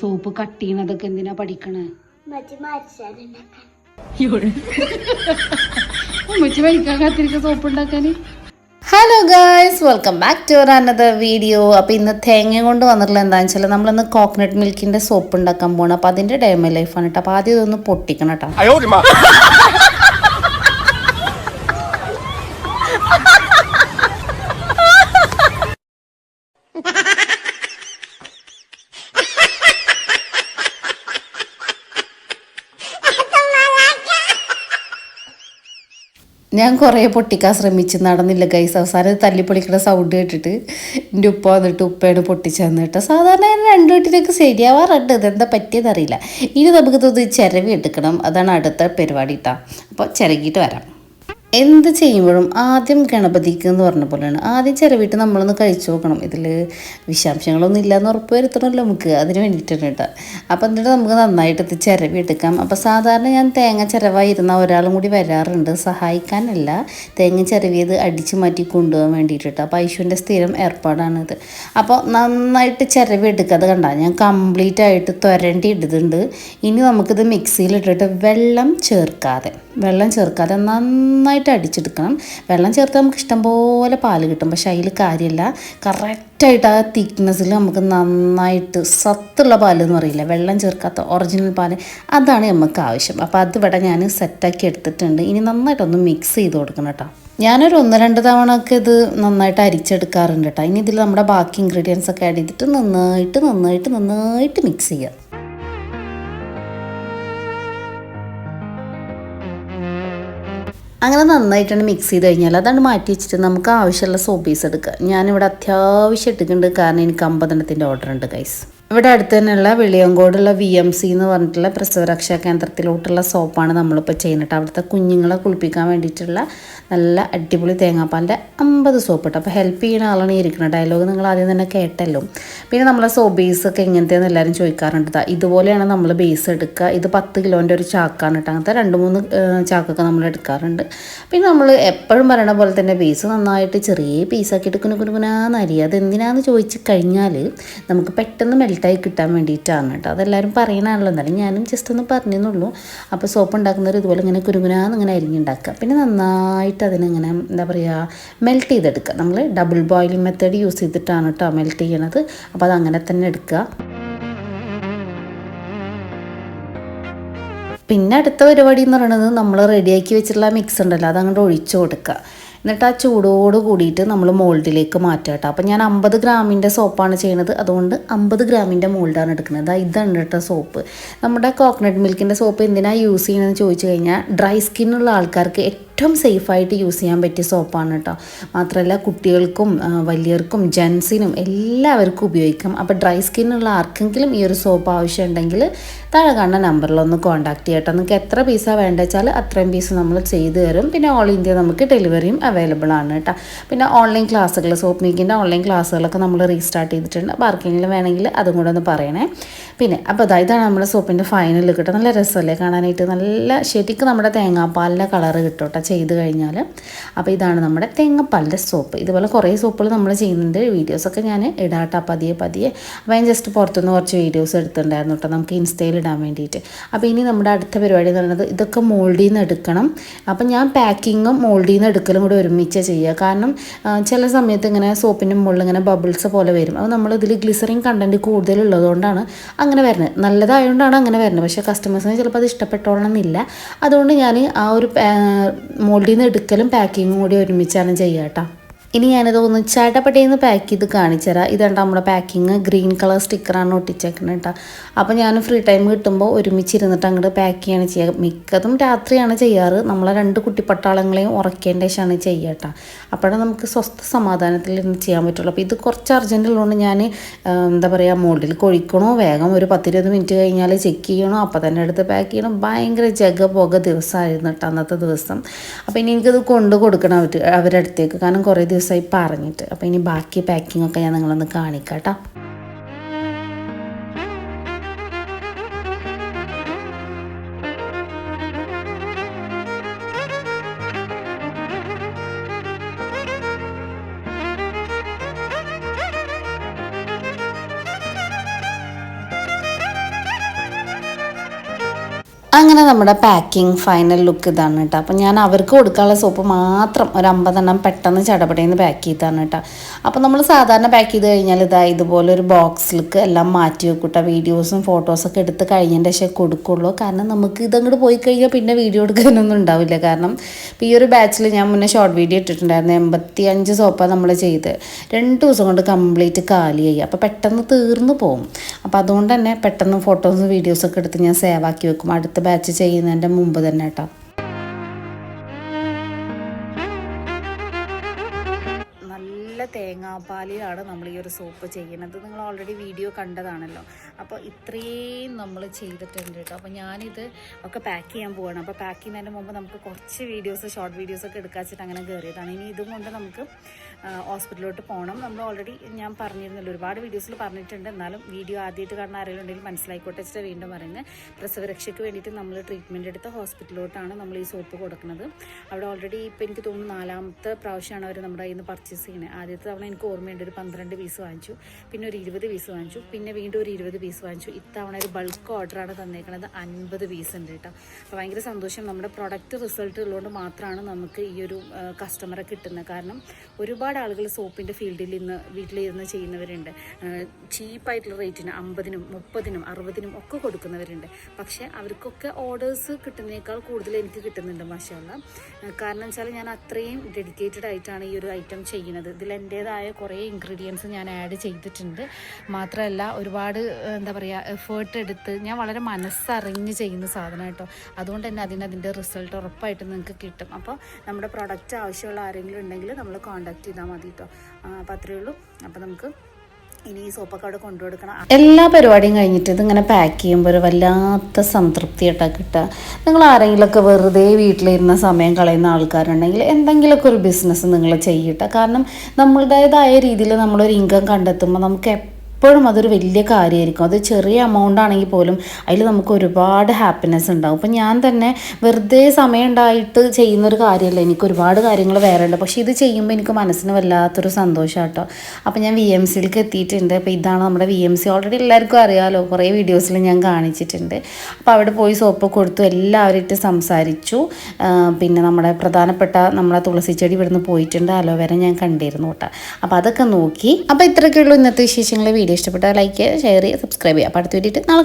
Soap cut ചെയ്യണതൊക്കെ എന്തിനാ പഠിക്കണേ? ഉമ്മച്ചി മരിക്കാൻ കാത്തിരിക്ക സോപ്പ് ഉണ്ടാക്കാന്. Hello guys welcome back to our another video അപ്പോൾ ഇന്ന് തേങ്ങ കൊണ്ട് വന്നിട്ടുള്ള എന്താണെന്ന് വെച്ചാൽ നമ്മളിന്ന് കോക്കനട്ട് മിൽക്കിന്റെ സോപ്പ് ഉണ്ടാക്കാൻ പോകണം അപ്പോൾ അതിന്റെ ഡയമ ലൈഫാണ് കേട്ടോ അപ്പോൾ ആദ്യം ഇതൊന്ന് പൊട്ടിക്കണം കേട്ടോ ഞാൻ കുറേ പൊട്ടിക്കാൻ ശ്രമിച്ച് നടന്നില്ല ഗൈസ് അവസാനം തല്ലിപ്പൊളിക്കുന്ന സൗണ്ട് കേട്ടിട്ട് എന്റെ ഉപ്പ വന്നിട്ട് ഉപ്പയാണ് പൊട്ടിച്ചതെന്ന് കേട്ടോ. സാധാരണ ഞാൻ രണ്ടു വീട്ടിലേക്ക് ശരിയാവാറുണ്ട്. ഇതെന്താ പറ്റിയതറിയില്ല ഇനി നമുക്ക് തോന്നുന്നു ചിരവി എടുക്കണം. അതാണ് അടുത്ത പരിപാടി കേട്ടോ അപ്പോൾ ചിരകിയിട്ട് വരാം. എന്ത് ചെയ്യുമ്പോഴും ആദ്യം ഗണപതിക്ക് എന്ന് പറഞ്ഞ പോലെയാണ്. ആദ്യം ചിലവിട്ട് നമ്മളൊന്ന് കഴിച്ചു നോക്കണം. ഇതിൽ വിഷാംശങ്ങളൊന്നും ഇല്ലയെന്ന് ഉറപ്പ് വരുത്തണമല്ലോ നമുക്ക്. അതിന് വേണ്ടിയിട്ടാണ് കേട്ടോ. അപ്പോൾ എന്നിട്ട് നമുക്ക് നന്നായിട്ട് ഇത് ചിരവി എടുക്കാം. അപ്പോൾ സാധാരണ ഞാൻ തേങ്ങ ചിരവായിരുന്ന ഒരാളും കൂടി വരാറുണ്ട്. സഹായിക്കാനല്ല. തേങ്ങ ചിരവിയത് അടിച്ചു മാറ്റി കൊണ്ടുപോകാൻ വേണ്ടിയിട്ട് അപ്പോൾ ഐശുവിന്റെ സ്ഥിരം ഏർപ്പാടാണിത്. അപ്പോൾ നന്നായിട്ട് ചിരവി എടുക്കുക. അത് കണ്ട ഞാൻ കംപ്ലീറ്റ് ആയിട്ട് തുരണ്ടി ഇടുന്നുണ്ട്. ഇനി നമുക്കിത് മിക്സിയിലിട്ടിട്ട് വെള്ളം ചേർക്കാതെ. വെള്ളം ചേർക്കാതെ നന്നായിട്ട് അടിച്ചെടുക്കണം. വെള്ളം ചേർത്ത് നമുക്ക് ഇഷ്ടംപോലെ പാൽ കിട്ടും. പക്ഷെ അതിൽ കാര്യമില്ല. കറക്റ്റായിട്ട് ആ തിക്നെസ്സിൽ നമുക്ക് നന്നായിട്ട് സത്തുള്ള പാൽ എന്ന് പറയില്ല? വെള്ളം ചേർക്കാത്ത ഒറിജിനൽ പാൽ. അതാണ് നമുക്ക് ആവശ്യം. അപ്പോൾ അത് ഇവിടെ ഞാൻ സെറ്റാക്കി എടുത്തിട്ടുണ്ട്. ഇനി നന്നായിട്ടൊന്ന് മിക്സ് ചെയ്ത് കൊടുക്കണം കേട്ടോ. ഞാനൊരു ഒന്ന് രണ്ട് തവണ ഒക്കെ ഇത് നന്നായിട്ട് അരിച്ചെടുക്കാറുണ്ട് കേട്ടോ. ഇനി ഇതിൽ നമ്മുടെ ബാക്കി ഇൻഗ്രീഡിയൻസ് ഒക്കെ ആഡ് ചെയ്തിട്ട് നന്നായിട്ട് നന്നായിട്ട് നന്നായിട്ട് മിക്സ് ചെയ്യുക അങ്ങനെ നന്നായിട്ടാണ് മിക്സ് ചെയ്ത് കഴിഞ്ഞാൽ അതാണ് മാറ്റി വെച്ചിട്ട് നമുക്ക് ആവശ്യമുള്ള സോപ്പ് പീസ് എടുക്കുക ഞാനിവിടെ അത്യാവശ്യം എടുക്കുന്നുണ്ട് കാരണം എനിക്ക് അമ്പതെണ്ണത്തിന്റെ ഓർഡർ ഉണ്ട് ഗൈസ് ഇവിടെ അടുത്ത് തന്നെയുള്ള വെളിയങ്കോടുള്ള വി എം സി എന്ന് പറഞ്ഞിട്ടുള്ള പ്രസവരക്ഷാ കേന്ദ്രത്തിലോട്ടുള്ള സോപ്പാണ് നമ്മളിപ്പോൾ ചെയ്യുന്നത്. അവിടുത്തെ കുഞ്ഞുങ്ങളെ കുളിപ്പിക്കാൻ വേണ്ടിയിട്ടുള്ള നല്ല അടിപൊളി തേങ്ങാപ്പാലിന്റെ അമ്പത് സോപ്പ് ഇട്ട്. അപ്പോൾ ഹെൽപ്പ് ചെയ്യുന്ന ആളാണ് ഈ ഇരിക്കുന്നത്. ഡയലോഗ് നിങ്ങൾ ആദ്യം തന്നെ കേട്ടല്ലോ. പിന്നെ നമ്മളെ സോപ്പ് ഒക്കെ എങ്ങനത്തെയെന്ന് എല്ലാവരും ചോദിക്കാറുണ്ട് ഇതുപോലെയാണ് നമ്മൾ ബേസ് എടുക്കുക. ഇത് പത്ത് കിലോന്റെ ഒരു ചാക്കാണ് കേട്ടോ അങ്ങനത്തെ രണ്ട് മൂന്ന് ചാക്കൊക്കെ നമ്മൾ എടുക്കാറുണ്ട്. പിന്നെ നമ്മൾ എപ്പോഴും പറയണ പോലെ തന്നെ ബേസ് നന്നായിട്ട് ചെറിയ പീസാക്കിയിട്ട് കുനുകുനുകുനാന്ന് അരിയുക. അത് എന്തിനാന്ന് ചോദിച്ചു കഴിഞ്ഞാൽ നമുക്ക് പെട്ടെന്ന് മെൽറ്റായി കിട്ടാൻ വേണ്ടിയിട്ടാണ് കേട്ടോ. അതെല്ലാവരും പറയുന്നതാണല്ലോ എന്നാലും ഞാനും ജസ്റ്റ് ഒന്ന് പറഞ്ഞെന്നുള്ളൂ. അപ്പോൾ സോപ്പ് ഉണ്ടാക്കുന്നവർ ഇതുപോലെ ഇങ്ങനെ കുനുകുനാന്ന് ഇങ്ങനെ അരിഞ്ഞുണ്ടാക്കുക പിന്നെ നന്നായിട്ട് അതിനിങ്ങനെ എന്താ പറയുക മെൽറ്റ് ചെയ്തെടുക്കുക. നമ്മൾ ഡബിൾ ബോയിലിംഗ് മെത്തേഡ് യൂസ് ചെയ്തിട്ടാണ് കേട്ടോ മെൽറ്റ് ചെയ്യണത്. അപ്പോൾ അത് അങ്ങനെ തന്നെ എടുക്കുക. പിന്നെ അടുത്ത പരിപാടി എന്ന് പറയുന്നത് നമ്മൾ റെഡിയാക്കി വെച്ചിട്ടുള്ള മിക്സ് ഉണ്ടല്ലോ. അത് അങ്ങോട്ട് ഒഴിച്ചു കൊടുക്കുക. എന്നിട്ട് ആ ചൂടോട് കൂടിയിട്ട് നമ്മൾ മോൾഡിലേക്ക് മാറ്റുക കേട്ടോ. അപ്പോൾ ഞാൻ അമ്പത് ഗ്രാമിന്റെ സോപ്പാണ് ചെയ്യുന്നത് അതുകൊണ്ട് അമ്പത് ഗ്രാമിന്റെ മോൾഡാണ് എടുക്കുന്നത്. ഇതാണ് കേട്ടോ സോപ്പ്. നമ്മുടെ കോക്കനട്ട് മിൽക്കിന്റെ സോപ്പ് എന്തിനാണ് യൂസ് ചെയ്യണമെന്ന് ചോദിച്ചു കഴിഞ്ഞാൽ ഡ്രൈ സ്കിന്നുള്ള ആൾക്കാർക്ക് ഏറ്റവും സേഫായിട്ട് യൂസ് ചെയ്യാൻ പറ്റിയ സോപ്പാണ് കേട്ടോ മാത്രമല്ല കുട്ടികൾക്കും വലിയവർക്കും ജെൻസിനും എല്ലാവർക്കും ഉപയോഗിക്കാം. അപ്പോൾ ഡ്രൈ സ്കിന്നുള്ള ആർക്കെങ്കിലും ഈ ഒരു സോപ്പ് ആവശ്യമുണ്ടെങ്കിൽ താഴെ കാണുന്ന നമ്പറിലൊന്ന് കോൺടാക്ട് ചെയ്യട്ടോ നിങ്ങൾക്ക് എത്ര പീസാണ് വേണ്ടത് വെച്ചാൽ അത്രയും പീസ് നമ്മൾ ചെയ്തു തരും. പിന്നെ ഓൾ ഇന്ത്യ നമുക്ക് ഡെലിവറിയും അവൈലബിൾ ആണ് കേട്ടോ പിന്നെ ഓൺലൈൻ ക്ലാസ്സുകൾ സോപ്പ് മേക്കിന്റെ ഓൺലൈൻ ക്ലാസ്സുകളൊക്കെ നമ്മൾ റീസ്റ്റാർട്ട് ചെയ്തിട്ടുണ്ട്. അപ്പോൾ ആർക്കെങ്കിലും വേണമെങ്കിൽ അതും കൂടെ ഒന്ന് പറയണേ. പിന്നെ അപ്പോൾ അതായതാണ് നമ്മുടെ സോപ്പിന്റെ ഫൈനൽ കിട്ടുക നല്ല രസമല്ലേ കാണാനായിട്ട്? നല്ല ശരിക്കും നമ്മുടെ തേങ്ങാപ്പാലിന്റെ കളറ് കിട്ടും കേട്ടോ ചെയ്ത് കഴിഞ്ഞാൽ അപ്പോൾ ഇതാണ് നമ്മുടെ തേങ്ങാപ്പാലിന്റെ സോപ്പ്. ഇതുപോലെ കുറേ സോപ്പുകൾ നമ്മൾ ചെയ്യുന്നുണ്ട്. വീഡിയോസൊക്കെ ഞാൻ ഇടാട്ടോ പതിയെ പതിയെ. അപ്പോൾ ഞാൻ ജസ്റ്റ് പുറത്തുനിന്ന് കുറച്ച് വീഡിയോസ് എടുത്തിട്ടുണ്ടായിരുന്നു കേട്ടോ നമുക്ക് ഇൻസ്റ്റയിൽ ഇടാൻ വേണ്ടിയിട്ട്. അപ്പോൾ ഇനി നമ്മുടെ അടുത്ത പരിപാടി എന്ന് പറയുന്നത് ഇതൊക്കെ മോൾഡിൽ നിന്ന് എടുക്കണം. അപ്പോൾ ഞാൻ പാക്കിങ്ങും മോൾഡിൽ നിന്ന് എടുക്കലും കൂടി ഒരുമിച്ച് ചെയ്യുക. കാരണം ചില സമയത്ത് ഇങ്ങനെ സോപ്പിന്റെ മുകളിൽ ഇങ്ങനെ ബബിൾസ് പോലെ വരും. അപ്പോൾ നമ്മൾ ഇതിൽ ഗ്ലിസറിൻ കണ്ടന്റ് കൂടുതലുള്ളതുകൊണ്ടാണ് അങ്ങനെ വരുന്നത്. നല്ലതായതുകൊണ്ടാണ് അങ്ങനെ വരുന്നത്. പക്ഷേ കസ്റ്റമേഴ്സിന് ചിലപ്പോൾ അത് ഇഷ്ടപ്പെട്ടോളണം എന്നില്ല. അതുകൊണ്ട് ഞാൻ ആ ഒരു മോൾഡിൽ നിന്ന് എടുക്കലും പാക്കിങ്ങും കൂടി ഒരുമിച്ചാണ് ചെയ്യുക കേട്ടോ. ഇനി ഞാനിത് ഒന്ന് ചാട്ടപ്പട്ടയിൽ പാക്ക് ചെയ്ത് കാണിച്ചു തരാം. ഇതാണ് നമ്മുടെ പാക്കിങ് ഗ്രീൻ കളർ സ്റ്റിക്കറാണ് ഒട്ടിച്ചേക്കുന്നത് കേട്ടോ. അപ്പോൾ ഞാൻ ഫ്രീ ടൈം കിട്ടുമ്പോൾ ഒരുമിച്ച് ഇരുന്നിട്ട് അങ്ങോട്ട് പാക്ക് ചെയ്യാണ് ചെയ്യുക മിക്കതും രാത്രിയാണ് ചെയ്യാറ്. നമ്മളെ രണ്ട് കുട്ടിപ്പട്ടാളങ്ങളെയും ഉറക്കേണ്ട ശേഷമാണ് ചെയ്യുക കേട്ടോ. അപ്പോഴാണ് നമുക്ക് സ്വസ്ഥ സമാധാനത്തിൽ ഇരുന്ന് ചെയ്യാൻ പറ്റുള്ളൂ. അപ്പോൾ ഇത് കുറച്ച് അർജന്റ് ഉള്ളതുകൊണ്ട് ഞാൻ എന്താ പറയുക മോൾഡിൽ കൊഴിക്കണോ വേഗം ഒരു പത്തിരുപത് മിനിറ്റ് കഴിഞ്ഞാൽ ചെക്ക് ചെയ്യണോ അപ്പോൾ തന്നെ എടുത്ത് പാക്ക് ചെയ്യണം. ഭയങ്കര ജഗ പുക ദിവസമായിരുന്നു കേട്ടോ അന്നത്തെ ദിവസം. അപ്പോൾ ഇനി എനിക്കത് കൊണ്ട് കൊടുക്കണം അവർ അവരുടെ അടുത്തേക്ക് കാരണം കുറേ ദിവസമായി പറഞ്ഞിട്ട്. അപ്പോൾ ഇനി ബാക്കി പാക്കിംഗ് ഒക്കെ ഞാൻ നിങ്ങളൊന്ന് കാണിക്കാം കേട്ടോ അങ്ങനെ നമ്മുടെ പാക്കിംഗ് ഫൈനൽ ലുക്ക് ഇതാണ് കേട്ടോ. അപ്പം ഞാൻ അവർക്ക് കൊടുക്കാനുള്ള സോപ്പ് മാത്രം ഒരു അമ്പതെണ്ണം പെട്ടെന്ന് ചടപടയെന്ന് പാക്ക് ചെയ്താണ് കേട്ടോ. അപ്പം നമ്മൾ സാധാരണ പാക്ക് ചെയ്ത് കഴിഞ്ഞാൽ ഇതാ ഇതുപോലെ ഒരു ബോക്സിലേക്ക് എല്ലാം മാറ്റി വെക്കൂട്ടോ വീഡിയോസും ഫോട്ടോസൊക്കെ എടുത്ത് കഴിഞ്ഞതിന്റെ ശേഷം കൊടുക്കുള്ളൂ. കാരണം നമുക്ക് ഇതങ്ങോട്ട് പോയി കഴിഞ്ഞാൽ പിന്നെ വീഡിയോ എടുക്കാനൊന്നും ഉണ്ടാവില്ല. കാരണം ഇപ്പോൾ ഈ ഒരു ബാച്ചിൽ ഞാൻ മുന്നേ ഷോർട്ട് വീഡിയോ ഇട്ടിട്ടുണ്ടായിരുന്നു. എൺപത്തി അഞ്ച് സോപ്പാണ് നമ്മൾ ചെയ്ത്. രണ്ട് ദിവസം കൊണ്ട് കംപ്ലീറ്റ് കാലിയായി. അപ്പോൾ പെട്ടെന്ന് തീർന്നു പോകും അപ്പോൾ അതുകൊണ്ട് തന്നെ പെട്ടെന്ന് ഫോട്ടോസും വീഡിയോസൊക്കെ എടുത്ത് ഞാൻ സേവ് ആക്കി വെക്കും. അടുത്ത ബാച്ച് ചെയ്യുന്നതിന്റെ മുമ്പ് തന്നെ കേട്ടോ. തേങ്ങാപ്പാലിലാണ് നമ്മൾ ഈ ഒരു സോപ്പ് ചെയ്യുന്നത്. നിങ്ങൾ ഓൾറെഡി വീഡിയോ കണ്ടതാണല്ലോ. അപ്പോൾ ഇത്രയും നമ്മൾ ചെയ്തിട്ടുണ്ട് കേട്ടോ. അപ്പോൾ ഞാനിത് ഒക്കെ പാക്ക് ചെയ്യാൻ പോവാണ്. അപ്പോൾ പാക്ക് ചെയ്യുന്നതിന് മുമ്പ് നമുക്ക് കുറച്ച് വീഡിയോസ് ഷോർട്ട് വീഡിയോസൊക്കെ എടുക്കാൻ വെച്ചിട്ട് അങ്ങനെ കയറിയതാണ്. ഇനി ഇതും കൊണ്ട് നമുക്ക് ഹോസ്പിറ്റലിലോട്ട് പോകണം നമ്മൾ ഓൾറെഡി ഞാൻ പറഞ്ഞിരുന്നല്ലോ ഒരുപാട് വീഡിയോസിൽ പറഞ്ഞിട്ടുണ്ട്. എന്നാലും വീഡിയോ ആദ്യമായിട്ട് കാണുന്ന ആരെങ്കിലും ഉണ്ടെങ്കിൽ മനസ്സിലായിക്കോട്ടെ വെച്ചിട്ട് വീണ്ടും പറയുന്നത്. പ്രസവരക്ഷയ്ക്ക് വേണ്ടിയിട്ട് നമ്മൾ ട്രീറ്റ്മെന്റ് എടുത്ത ഹോസ്പിറ്റലിലോട്ടാണ് നമ്മൾ ഈ സോപ്പ് കൊടുക്കുന്നത്. അവിടെ ഓൾറെഡി ഇപ്പോൾ എനിക്ക് തോന്നുന്നു നാലാമത്തെ പ്രാവശ്യമാണ് അവർ നമ്മുടെ കയ്യിൽ നിന്ന് പർച്ചേസ് ചെയ്യുന്നത്. ആദ്യത്തെ തവണ എനിക്ക് ഓർമ്മയുണ്ട് ഒരു പന്ത്രണ്ട് പീസ് വാങ്ങിച്ചു പിന്നെ ഒരു ഇരുപത് പീസ് വാങ്ങിച്ചു പിന്നെ വീണ്ടും ഒരു ഇരുപത് പീസ് വാങ്ങിച്ചു. ഇത്തവണ ഒരു ബൾക്ക് ഓർഡറാണ് തന്നേക്കുന്നത് അൻപത് പീസ് ഉണ്ട് കേട്ടോ. അപ്പോൾ ഭയങ്കര സന്തോഷം നമ്മുടെ പ്രൊഡക്റ്റ് റിസൾട്ട് ഉള്ളതുകൊണ്ട് മാത്രമാണ് നമുക്ക് ഈ ഒരു കസ്റ്റമറെ കിട്ടുന്നത്. കാരണം ഒരുപാട് ആളുകൾ സോപ്പിന്റെ ഫീൽഡിൽ ഇന്ന് വീട്ടിലിരുന്ന് ചെയ്യുന്നവരുണ്ട്. ചീപ്പായിട്ടുള്ള റേറ്റിന് അമ്പതിനും മുപ്പതിനും അറുപതിനും ഒക്കെ കൊടുക്കുന്നവരുണ്ട്. പക്ഷേ അവർക്കൊക്കെ ഓർഡേഴ്സ് കിട്ടുന്നതിനേക്കാൾ കൂടുതൽ എനിക്ക് കിട്ടുന്നുണ്ട് മാഷാല്ല കാരണം വെച്ചാൽ ഞാൻ അത്രയും ഡെഡിക്കേറ്റഡ് ആയിട്ടാണ് ഈ ഒരു ഐറ്റം ചെയ്യുന്നത്. ഇതിൽ എന്റേതായ കുറേ ഇൻഗ്രീഡിയൻസ് ഞാൻ ആഡ് ചെയ്തിട്ടുണ്ട്. മാത്രമല്ല ഒരുപാട് എന്താ പറയുക എഫേർട്ട് എടുത്ത് ഞാൻ വളരെ മനസ്സറിഞ്ഞ് ചെയ്യുന്ന സാധനം കേട്ടോ. അതുകൊണ്ട് തന്നെ അതിന് അതിന്റെ റിസൾട്ട് ഉറപ്പായിട്ടും നിങ്ങൾക്ക് കിട്ടും. അപ്പോൾ നമ്മുടെ പ്രൊഡക്റ്റ് ആവശ്യമുള്ള ആരെങ്കിലും ഉണ്ടെങ്കിൽ നമ്മൾ കോൺടാക്ട് ചെയ്താൽ മതി കേട്ടോ. അപ്പോൾ അത്രയേ ഉള്ളൂ. അപ്പോൾ നമുക്ക് ഇനി സോപ്പൊക്കെ കൊണ്ടുകൊടുക്കണം. എല്ലാ പരിപാടിയും കഴിഞ്ഞിട്ട് ഇതിങ്ങനെ പാക്ക് ചെയ്യുമ്പോൾ ഒരു വല്ലാത്ത സംതൃപ്തി ആയിട്ടാണ് കിട്ടുക. നിങ്ങൾ ആരെങ്കിലുമൊക്കെ വെറുതെ വീട്ടിലിരുന്ന സമയം കളയുന്ന ആൾക്കാരുണ്ടെങ്കിൽ എന്തെങ്കിലുമൊക്കെ ഒരു ബിസിനസ് നിങ്ങൾ ചെയ്യട്ടെ. കാരണം നമ്മളുടേതായ രീതിയിൽ നമ്മളൊരു ഇൻകം കണ്ടെത്തുമ്പോൾ നമുക്ക് എപ്പോഴും അതൊരു വലിയ കാര്യമായിരിക്കും. അത് ചെറിയ എമൗണ്ട് ആണെങ്കിൽ പോലും അതിൽ നമുക്ക് ഒരുപാട് ഹാപ്പിനെസ് ഉണ്ടാവും. അപ്പം ഞാൻ തന്നെ വെറുതെ സമയം ഉണ്ടായിട്ട് ചെയ്യുന്നൊരു കാര്യമല്ല. എനിക്ക് ഒരുപാട് കാര്യങ്ങൾ വേറെ ഉണ്ട് പക്ഷേ ഇത് ചെയ്യുമ്പോൾ എനിക്ക് മനസ്സിന് വല്ലാത്തൊരു സന്തോഷം കേട്ടോ അപ്പം ഞാൻ വി എം സിയിലേക്ക് എത്തിയിട്ടുണ്ട്. അപ്പോൾ ഇതാണ് നമ്മുടെ വി എം സി ഓൾറെഡി എല്ലാവർക്കും അറിയാമല്ലോ കുറേ വീഡിയോസിൽ ഞാൻ കാണിച്ചിട്ടുണ്ട്. അപ്പോൾ അവിടെ പോയി സോപ്പ് കൊടുത്തു. എല്ലാവരുമായിട്ട് സംസാരിച്ചു. പിന്നെ നമ്മുടെ പ്രധാനപ്പെട്ട നമ്മുടെ തുളസി ചെടി ഇവിടുന്ന് പോയിട്ടുണ്ട്. അലോവേര ഞാൻ കണ്ടിരുന്നു കേട്ടോ. അപ്പോൾ അതൊക്കെ നോക്കി. അപ്പോൾ ഇത്രയൊക്കെയുള്ളൂ ഇന്നത്തെ വിശേഷങ്ങൾ വീഡിയോ ഇഷ്ടപ്പെട്ടാൽ ലൈക്ക് ഷെയർ ചെയ്യുക സബ്സ്ക്രൈബ് ചെയ്യുക അപ്പോൾ അടുത്ത വീഡിയോ നാളെ